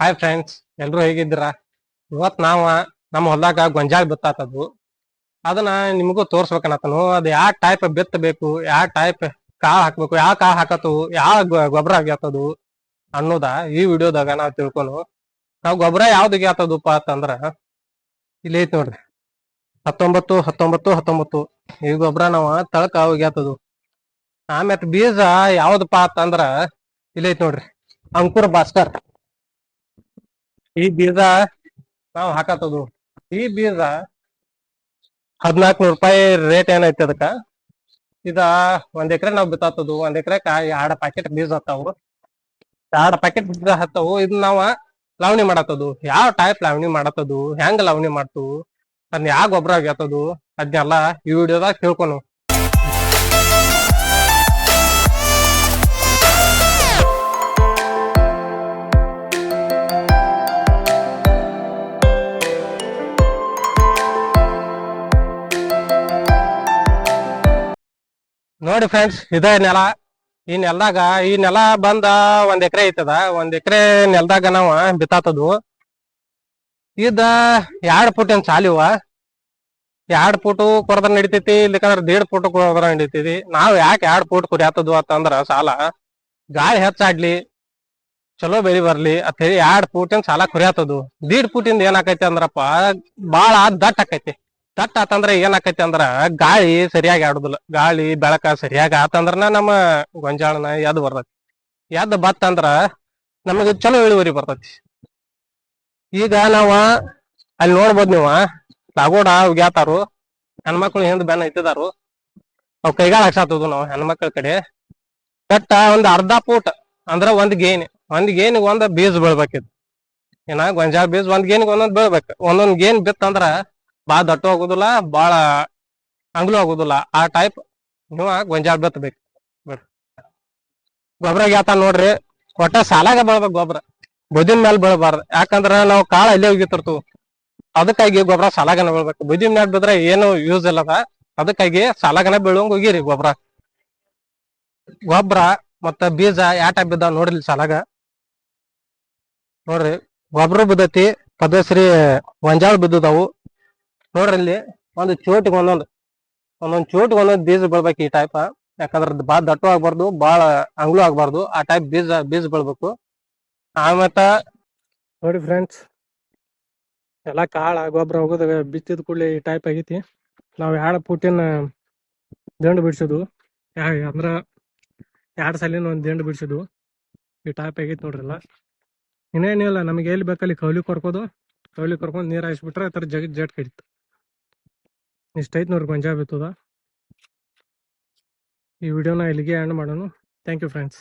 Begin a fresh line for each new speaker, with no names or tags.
Hi friends ಎಲ್ರು ಹೇಗಿದ್ದೀರಾ? ಇವತ್ ನಾವ ನಮ್ಮ ಹೊಲ್ದಾಗ ಗೊಂಜಾಳ ಬಿತ್ತಾತದು ಅದನ್ನ ನಿಮಗೂ ತೋರ್ಸ್ಬೇಕನ್ನತನು ಅದು ಯಾವ ಟೈಪ್ ಬಿತ್ತಬೇಕು, ಯಾವ ಟೈಪ್ ಕಾಳು ಹಾಕ್ಬೇಕು, ಯಾವ ಕಾಳು ಹಾಕತ್ತು ಯಾವ ಗೊಬ್ಬರ ಆಗ್ಯಾತದು ಅನ್ನೋದ ಈ ವಿಡಿಯೋದಾಗ ನಾವು ತಿಳ್ಕೊನು ನಾವು ಗೊಬ್ಬರ ಯಾವ್ದು ಆಗ್ಯಾತದಪ್ಪ ಅಂತಂದ್ರ ಇಲ್ಲಿ ಐತಿ ನೋಡ್ರಿ. ಹತ್ತೊಂಬತ್ತು ಹತ್ತೊಂಬತ್ತು ಹತ್ತೊಂಬತ್ತು. ಈ ಗೊಬ್ಬರ ನಾವ ತಳಕ ಹೋಗ್ಯಾತದು. ಆಮೇಲೆ ಬೀಜ ಯಾವ್ದಪ್ಪ ಅಂತಂದ್ರ ಇಲ್ಲಿ ಐತಿ ನೋಡ್ರಿ. ಅಂಕುರ್ ಭಾಸ್ಕರ್. ಈ ಬೀಜ ನಾವು ಹಾಕತದು ಈ ಬೀಜ ಹದಿನಾಲ್ಕು ನೂರು ರೂಪಾಯಿ ರೇಟ್ ಏನೈತಿ ಅದಕ್ಕ? ಇದ ಒಂದ್ ಎಕರೆ ನಾವು ಬಿತ್ತಾತದು ಒಂದ್ ಎಕರೆಕ ಎರಡ್ ಪ್ಯಾಕೆಟ್ ಬೀಜ ಹತ್ತಾವು. ಎರಡ್ ಪ್ಯಾಕೆಟ್ ಬೀಜ ಹತ್ತವು. ಇದ್ ನಾವ ಲಾವಣಿ ಮಾಡತ್ತದು. ಯಾವ ಟೈಪ್ ಲಾವಣಿ ಮಾಡತ್ತದು? ಹೆಂಗ್ ಲಾವಣಿ ಮಾಡ್ತು ಅದ್ನ ಯಾವ ಗೊಬ್ಬರ ಆಗ್ಯಾತದು ಅದ್ನೆಲ್ಲಾ ಈ ವಿಡಿಯೋದಾಗ ತಿಳ್ಕೊನು ನೋಡಿ ಫ್ರೆಂಡ್ಸ್ ಇದೇ ನೆಲ. ಈ ನೆಲದಾಗ, ಈ ನೆಲ ಬಂದ ಒಂದ್ ಎಕರೆ ಐತದ. ಒಂದ್ ಎಕರೆ ನೆಲದಾಗ ನಾವ ಬಿತ್ತಾತದ್ವು ಇದ ಎರಡ್ ಫುಟಿನ ಸಾಲಿವ ಎರಡ್ ಫುಟು ಕೊರದ್ರ ನಡಿತೈತಿ, ಇಲ್ಲಿಕಂದ್ರ ದೇಡ್ ಫುಟ್ ಕೊರದ್ರ ನಡಿತೈತಿ. ನಾವ್ ಯಾಕೆ ಎರಡ್ ಫುಟ್ ಕುರಿಯಾತದ್ವು ಅಂತಂದ್ರ ಸಾಲ. ಗಾಳಿ ಹೆಚ್ಚಾಡ್ಲಿ ಚಲೋ ಬೆಳಿ ಬರ್ಲಿ ಅಂತ ಹೇಳಿ ಎರಡ್ ಫೂಟಿನ ಸಾಲ ಕುರಿಯಾತದು. ದೀಡ್ ಫೂಟಿಂದ ಏನಾಕೈತಿ ಅಂದ್ರಪ್ಪ, ಬಾಳ ದಟ್ಟ ಆಕೈತಿ ದಟ್ ಆತಂದ್ರ ಏನಾಕೈತಿ ಅಂದ್ರ ಗಾಳಿ ಸರಿಯಾಗಿ ಆಡುದಿಲ್ಲ. ಗಾಳಿ, ಬೆಳಕ ಸರಿಯಾಗಿ ಆತಂದ್ರನ ನಮ್ಮ ಗೊಂಜಾಳನ ಎದ್ ಬರ್ತೈತಿ. ಎದ್ ಬತ್ತ ಅಂದ್ರ ನಮಗ ಚಲೋ ಇಳುವರಿ ಬರ್ತೈತಿ. ಈಗ ನಾವ ಅಲ್ಲಿ ನೋಡ್ಬೋದ್ ನೀವ, ಲಾಗೋಡ ಉಗ್ಯಾತಾರು, ಹೆಣ್ಮಕ್ಳು ಹಿಂದ್ ಬೆನ್ನ ಇತ್ತಿದಾರು ಅವ್ ಕೈಗಾಳ ಹಾಕ್ಸಾತದು ನಾವು ಹೆಣ್ಮಕ್ಳ ಕಡೆ. ಕಟ್ಟ ಒಂದ್ ಅರ್ಧ ಫೂಟ್ ಅಂದ್ರ ಒಂದ್ ಗೇನ್ ಒಂದ್ ಗೇನಿಗ್ ಒಂದ್ ಬೀಜ ಬೀಳ್ಬೇಕಿತ್ತು. ಏನ ಗೊಂಜಾಳ ಬೀಜ ಒಂದ್ ಗೇನಿಗ್ ಒಂದೊಂದ್ ಬೀಳ್ಬೇಕು. ಒಂದೊಂದ್ ಗೇನ್ ಬಿತ್ತಂದ್ರ ಬಾಳ ದಟ್ಟು ಆಗುದಿಲ್ಲ, ಬಾಳ ಅಂಗ್ಲು ಆಗುದಿಲ್ಲ. ಆ ಟೈಪ್ ನೀವ ಗೊಂಜಾಳ ಬಿತ್ತಬೇಕು. ಗೊಬ್ಬರ ಗ್ಯಾತ ನೋಡ್ರಿ, ಒಟ್ಟ ಸಾಲಾಗ ಬೆಳಬೇಕು ಗೊಬ್ಬರ ಬುದಿನ ಮೇಲೆ ಬೆಳಬಾರ್ದು. ಯಾಕಂದ್ರ ನಾವು ಕಾಳ ಅಲ್ಲೇ ಹೋಗಿತಿರ್ತು ಅದಕ್ಕಾಗಿ ಗೊಬ್ಬರ ಸಾಲಾಗನ ಬೆಳಬೇಕು. ಬುದಿನ ಮೇಲೆ ಬಿದ್ರೆ ಏನು ಯೂಸ್ ಇಲ್ಲದ, ಅದಕ್ಕಾಗಿ ಸಾಲಾಗನ ಬೆಳವಂಗ ಹೋಗಿರಿ ಗೊಬ್ಬರ ಗೊಬ್ಬರ ಮತ್ತ ಬೀಜ ಯಾವ ಟೈಪ್ ನೋಡ್ರಿ ಸಾಲಾಗ? ನೋಡ್ರಿ ಗೊಬ್ಬರ ಬಿದ್ದತಿ ಪದ್ಮಶ್ರೀ ಗೊಂಜಾಳ ಬಿದ್ದದವು. ನೋಡ್ರಿ ಇಲ್ಲಿ ಒಂದು ಚೋಟಿಗೆ ಒಂದೊಂದು ಒಂದೊಂದು ಚೋಟಿಗೆ ಒಂದೊಂದು ಬೀಜ ಬೀಳ್ಬೇಕು ಈ ಟೈಪ್ ಯಾಕಂದ್ರೆ ಭಾಳ ದಟ್ಟು ಆಗ್ಬಾರ್ದು, ಭಾಳ ಅಂಗ್ಲು ಆಗ್ಬಾರ್ದು, ಆ ಟೈಪ್ ಬೀಜ ಬೀಜ ಬೀಳ್ಬೇಕು. ಆಮತ್ತ ನೋಡಿ ಫ್ರೆಂಡ್ಸ್ ಎಲ್ಲ ಕಾಳ, ಗೊಬ್ಬರ ಹೋಗೋದ, ಬಿತ್ತಿದ ಕೂಡಲೇ ಈ ಟೈಪ್ ಆಗೈತಿ. ನಾವು ಎರಡು ಪುಟಿನ ದಂಡು ಬಿಡಿಸೋದು ಅಂದ್ರ ಎರಡು ಸಲಿನ ಒಂದು ದಿಂಡು ಬಿಡಿಸೋದು ಈ ಟೈಪ್ ಆಗೈತಿ ನೋಡ್ರಲ್ಲ ಇನ್ನೇನಿಲ್ಲ ನಮಗೆ ಎಲ್ಲಿ ಬೇಕಲ್ಲಿ ಕೌಲಿ ಕೊರ್ಕೋದು. ಕೌಲಿ ಕೊರ್ಕೊಂಡು ನೀರು ಹಾಯಿಸ್ಬಿಟ್ರೆ ಆ ಥರ ಜಗತ್ ಜಟ್ ಕಡಿತು ಇಷ್ಟೈತ್ ನೋಡ್ರಿ ಪಂಜಾಬ್ ಇತ್ತದ ಈ ವಿಡಿಯೋನ ಇಲ್ಲಿಗೆ ಎಂಡ್ ಮಾಡೋಣ. Thank you friends